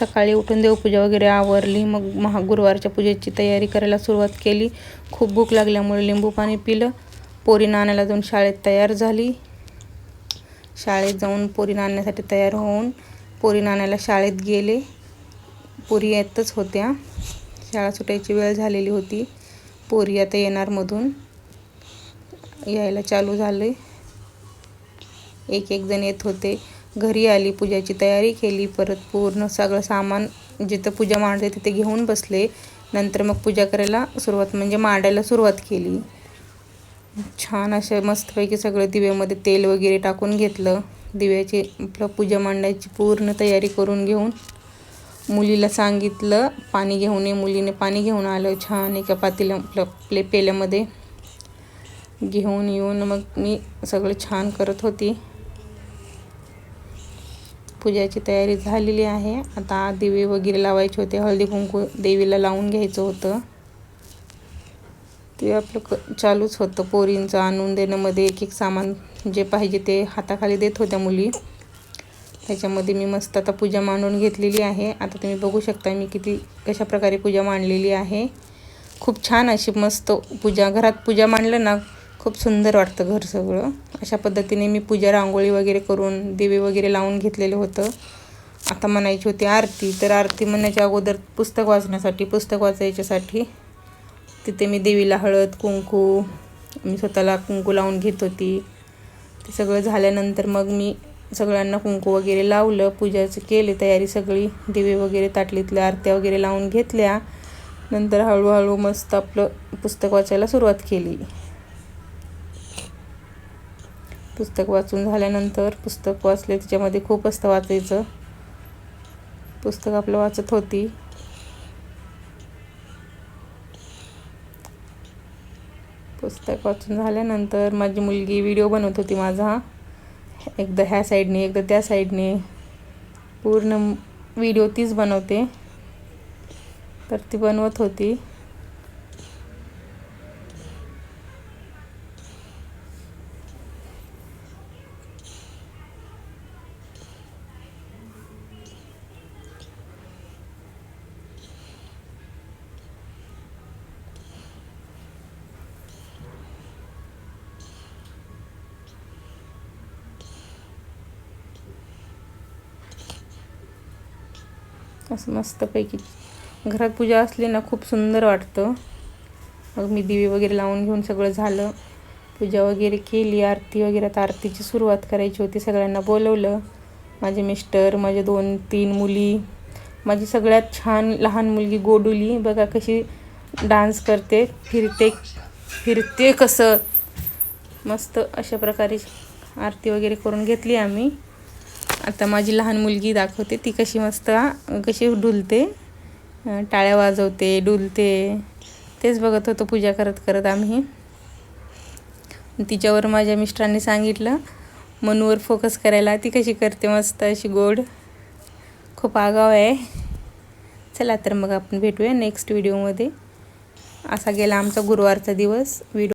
सकाळी उठून देवपूजा वगैरे आवरली मग महा गुरुवारच्या पूजेची तयारी करायला सुरुवात केली. खूप भूक लागल्यामुळे लिंबू पाणी पिलं. पोरी नाण्याला जाऊन शाळेत तयार झाली. शाळेत जाऊन पोरी नाण्यासाठी तयार होऊन पोरी नाण्याला शाळेत गेले. पोरी येतच होत्या. शाळा सुटायची वेळ झालेली होती. पोरी आता येणारमधून यायला चालू झाले एक एक जण येत होते. घरी आली पूजाची तयारी केली परत पूर्ण सगळं सामान जिथं पूजा मांडते तिथे घेऊन बसले. नंतर मग पूजा करायला सुरुवात म्हणजे मांडायला सुरुवात केली. छान असे मस्तपैकी सगळं दिव्यामध्ये तेल वगैरे टाकून घेतलं. दिव्याची आपलं पूजा मांडायची पूर्ण तयारी करून घेऊन मुलीला सांगितलं पाणी घेऊन ये मुलीने पाणी घेऊन आलं. छान एका पातीला आपलं प्ले पेल्यामध्ये घेऊन येऊन मग मी सगळं छान करत होती. पूजाची तयारी झालेली आहे. आता दिवे वगैरे लावायचे होते. हळदी कुंकू देवीला लावून घ्यायचं होतं. ते आपलं क चालूच होतं पोरींचं आणून देण्यामध्ये एक एक सामान जे पाहिजे ते हाताखाली देत होत्या मुली. त्याच्यामध्ये मी मस्त आता पूजा मांडून घेतलेली आहे. आता तुम्ही बघू शकता मी किती कशा प्रकारे पूजा मांडलेली आहे. खूप छान अशी मस्त पूजा घरात पूजा मांडलं ना खूप सुंदर वाटतं घर सगळं. अशा पद्धतीने मी पूजा रांगोळी वगैरे करून दिवे वगैरे लावून घेतलेलं होतं. आता म्हणायची होती आरती तर आरती म्हणण्याच्या अगोदर पुस्तक वाचण्यासाठी पुस्तक वाचायच्यासाठी तिथे मी देवीला हळद कुंकू मी स्वतःला कुंकू लावून घेत होती. ते सगळं झाल्यानंतर मग मी सगळ्यांना कुंकू वगैरे लावलं पूजाचं केले तयारी सगळी दिवे वगैरे ताटलीतल्या आरत्या वगैरे लावून घेतल्या. नंतर हळूहळू मस्त आपलं पुस्तक वाचायला सुरुवात केली. पुस्तक वाचून झाल्यानंतर पुस्तक वाचले त्याच्यामध्ये खूप असतं वाचायचं. पुस्तक आपलं वाचत होती. पुस्तक वाचून झाल्यानंतर माझी मुलगी व्हिडिओ बनवत होती माझा. एकदा ह्या साईडने एकदा त्या साईडने. पूर्ण व्हिडिओ तीच बनवते. तर ती बनवत होती. असं मस्तपैकी. घरात पूजा असली ना खूप सुंदर वाटतं. मग मी दिवे वगैरे लावून घेऊन सगळं झालं. पूजा वगैरे केली आरती वगैरे. आता आरतीची सुरुवात करायची होती सगळ्यांना बोलवलं. माझे मिस्टर माझे दोन तीन मुली. माझी सगळ्यात छान लहान मुलगी गोडुली. बघा कशी डान्स करते फिरते फिरते कसं. मस्त अशा प्रकारे आरती वगैरे करून घेतली आम्ही. आता माझी लहान मुलगी दाखवते ती कशी मस्त कशी डुलते टाळ्या वाजवते डुलते. तेच बघत होतो पूजा करत करत आम्ही. तिच्यावर माझ्या मिस्टरांनी सांगितलं मनूवर फोकस करायला ती कशी करते मस्त अशी गोड. खूप आगाव आहे. चला तर मग आपण भेटूया नेक्स्ट व्हिडिओमध्ये असा गेला आमचा गुरुवारचा दिवस. व्हिडिओ